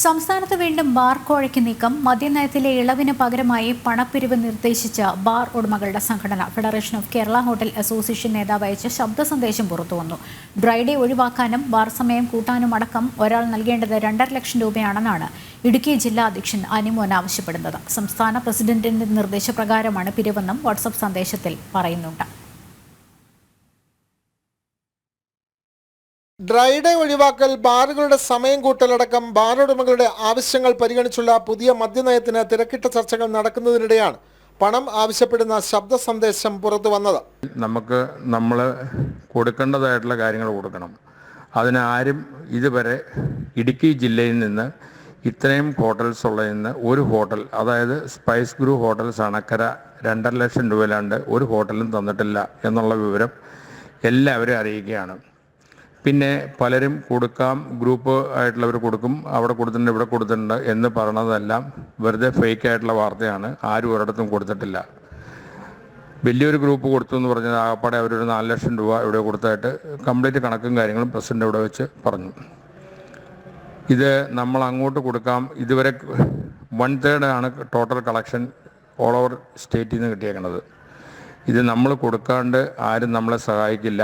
സംസ്ഥാനത്ത് വീണ്ടും ബാർ കോഴയ്ക്ക് നീക്കം. മദ്യനയത്തിലെ ഇളവിന് പകരമായി പണപ്പിരിവ് നിർദ്ദേശിച്ച ബാർ ഉടമകളുടെ സംഘടന. Federation of Kerala hotel association നേതാവ് അയച്ച ശബ്ദ സന്ദേശം പുറത്തുവന്നു ഡ്രൈഡേ ഒഴിവാക്കാനും ബാർ സമയം കൂട്ടാനും അടക്കം ഒരാൾ നൽകേണ്ടത് രണ്ടര ലക്ഷം രൂപയാണെന്നാണ് ഇടുക്കി ജില്ലാ അധ്യക്ഷൻ അനിമോൻ ആവശ്യപ്പെടുന്നത്. സംസ്ഥാന പ്രസിഡന്റിന്റെ നിർദ്ദേശപ്രകാരമാണ് പിരിവെന്നും വാട്സപ്പ് സന്ദേശത്തിൽ പറയുന്നുണ്ട്. ഡ്രൈ ഡേ ഒഴിവാക്കൽ ബാറുകളുടെ സമയം കൂട്ടലടക്കം ബാറുടമകളുടെ ആവശ്യങ്ങൾ പരിഗണിച്ചുള്ള പുതിയ മദ്യനയത്തിന് തിരക്കിട്ട ചർച്ചകൾ നടക്കുന്നതിനിടെയാണ് പണം ആവശ്യപ്പെടുന്ന ശബ്ദ സന്ദേശം പുറത്തു വന്നത്. നമുക്ക് നമ്മൾ കൊടുക്കേണ്ടതായിട്ടുള്ള കാര്യങ്ങൾ കൊടുക്കണം. അതിന് ആരും ഇതുവരെ ഇടുക്കി ജില്ലയിൽ നിന്ന് ഇത്രയും ഹോട്ടൽസ് ഉള്ളതിൽ നിന്ന് ഒരു ഹോട്ടൽ അതായത് സ്പൈസ് ഗ്രൂ ഹോട്ടൽസ് അണക്കര രണ്ടര ലക്ഷം രൂപയിലാണ്ട് ഒരു ഹോട്ടലും തന്നിട്ടില്ല എന്നുള്ള വിവരം എല്ലാവരും അറിയിക്കുകയാണ് പിന്നെ പലരും കൊടുക്കാം ഗ്രൂപ്പ് ആയിട്ടുള്ളവർ കൊടുക്കും അവിടെ കൊടുത്തിട്ടുണ്ട് ഇവിടെ കൊടുത്തിട്ടുണ്ട് എന്ന് പറയണതെല്ലാം വെറുതെ ഫേക്ക് ആയിട്ടുള്ള വാർത്തയാണ് ആരും ഒരിടത്തും കൊടുത്തിട്ടില്ല. വലിയൊരു ഗ്രൂപ്പ് കൊടുത്തു എന്ന് പറഞ്ഞത് ആകപ്പാടെ അവരൊരു നാല് ലക്ഷം രൂപ ഇവിടെ കൊടുത്തായിട്ട് കംപ്ലീറ്റ് കണക്കും കാര്യങ്ങളും പ്രസിഡന്റ് ഇവിടെ വെച്ച് പറഞ്ഞു. ഇത് നമ്മൾ അങ്ങോട്ട് കൊടുക്കാം ഇതുവരെ വൺ തേർഡ് ആണ് ടോട്ടൽ കളക്ഷൻ ഓൾ ഓവർ സ്റ്റേറ്റിൽ നിന്ന് കിട്ടിയേക്കുന്നത് ഇത് നമ്മൾ കൊടുക്കാണ്ട് ആരും നമ്മളെ സഹായിക്കില്ല.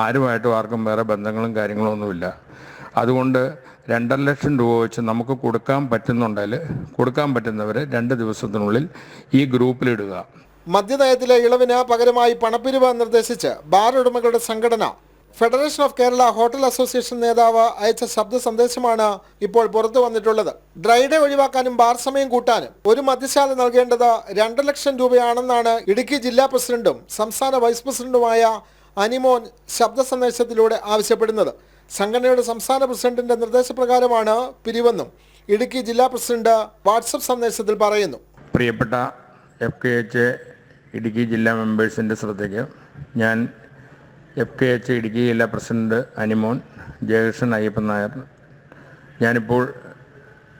ആരുമായിട്ടും ആർക്കും വേറെ ബന്ധങ്ങളും കാര്യങ്ങളും ഒന്നുമില്ല. അതുകൊണ്ട് രണ്ടര ലക്ഷം രൂപ വെച്ച് നമുക്ക് കൊടുക്കാൻ പറ്റുന്നുണ്ടെങ്കിൽ കൊടുക്കാൻ പറ്റുന്നവരെ രണ്ട് ദിവസത്തിനുള്ളിൽ ഈ ഗ്രൂപ്പിലിടുക മദ്യനയത്തിലെ ഇളവിന് പകരമായി പണപ്പിരിവ് നിർദ്ദേശിച്ച് ബാർ ഉടമകളുടെ സംഘടന federation of Kerala hotel association നേതാവ് അയച്ച ശബ്ദ സന്ദേശമാണ് ഇപ്പോൾ പുറത്തു വന്നിട്ടുള്ളത്. ഡ്രൈഡേ ഒഴിവാക്കാനും ബാർ സമയം കൂട്ടാനും ഒരു മദ്യശാല നൽകേണ്ടത് രണ്ട് ലക്ഷം രൂപയാണെന്നാണ് ഇടുക്കി ജില്ലാ പ്രസിഡന്റും സംസ്ഥാന വൈസ് പ്രസിഡന്റുമായ അനിമോൻ ശബ്ദ സന്ദേശത്തിലൂടെ ആവശ്യപ്പെടുന്നത്. സംഘടനയുടെ സംസ്ഥാന പ്രസിഡന്റിന്റെ നിർദ്ദേശപ്രകാരമാണ് പിരിവെന്നും ഇടുക്കി ജില്ലാ പ്രസിഡന്റ് വാട്സപ്പ് സന്ദേശത്തിൽ പറയുന്നു. പ്രിയപ്പെട്ട എഫ് കെ എച്ച് ഇടുക്കി ജില്ലാ മെമ്പേഴ്സിന്റെ ശ്രദ്ധയ്ക്ക് ഞാൻ എഫ് കെ എച്ച് ഇടുക്കി ജില്ലാ പ്രസിഡന്റ് അനിമോൻ ജയകൃഷ്ണൻ അയ്യപ്പൻ നായർ. ഞാനിപ്പോൾ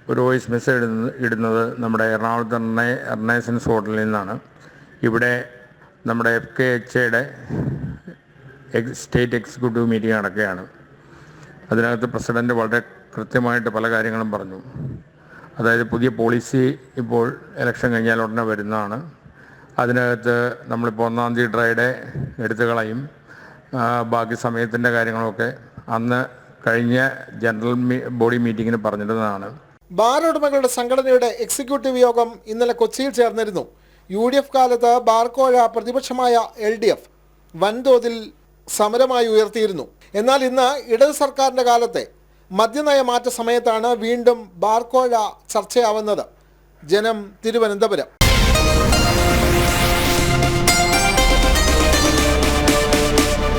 ഒരു വോയിസ് മെസ്സേജ് ഇടുന്നത് നമ്മുടെ എറണാകുളത്ത് എറണ എറണാസൻസ് ഹോട്ടലിൽ നിന്നാണ്. ഇവിടെ നമ്മുടെ എഫ് കെ എച്ചയുടെ സ്റ്റേറ്റ് എക്സിക്യൂട്ടീവ് മീറ്റിംഗ് നടക്കുകയാണ്. അതിനകത്ത് പ്രസിഡന്റ് വളരെ കൃത്യമായിട്ട് പല കാര്യങ്ങളും പറഞ്ഞു. അതായത് പുതിയ പോളിസി ഇപ്പോൾ ഇലക്ഷൻ കഴിഞ്ഞാൽ ഉടനെ വരുന്നതാണ്. അതിനകത്ത് നമ്മളിപ്പോൾ ഒന്നാം തീയതി ഡ്രൈഡേ എടുത്തു കളയും. ബാക്കി സമയത്തിന്റെ കാര്യങ്ങളൊക്കെ അന്ന് കഴിഞ്ഞ ജനറൽ ബോഡി മീറ്റിങ്ങിന് പറഞ്ഞിരുന്നതാണ്. ബാറുടമകളുടെ സംഘടനയുടെ എക്സിക്യൂട്ടീവ് യോഗം ഇന്നലെ കൊച്ചിയിൽ ചേർന്നിരുന്നു. യു ഡി എഫ് കാലത്ത് ബാർക്കോഴ പ്രതിപക്ഷമായ എൽ ഡി എഫ് വൻതോതിൽ സമരമായി ഉയർത്തിയിരുന്നു. എന്നാൽ ഇന്ന് ഇടത് സർക്കാരിന്റെ കാലത്തെ മദ്യനയ മാറ്റ സമയത്താണ് വീണ്ടും ബാർക്കോഴ ചർച്ചയാവുന്നത്. ജനം തിരുവനന്തപുരം.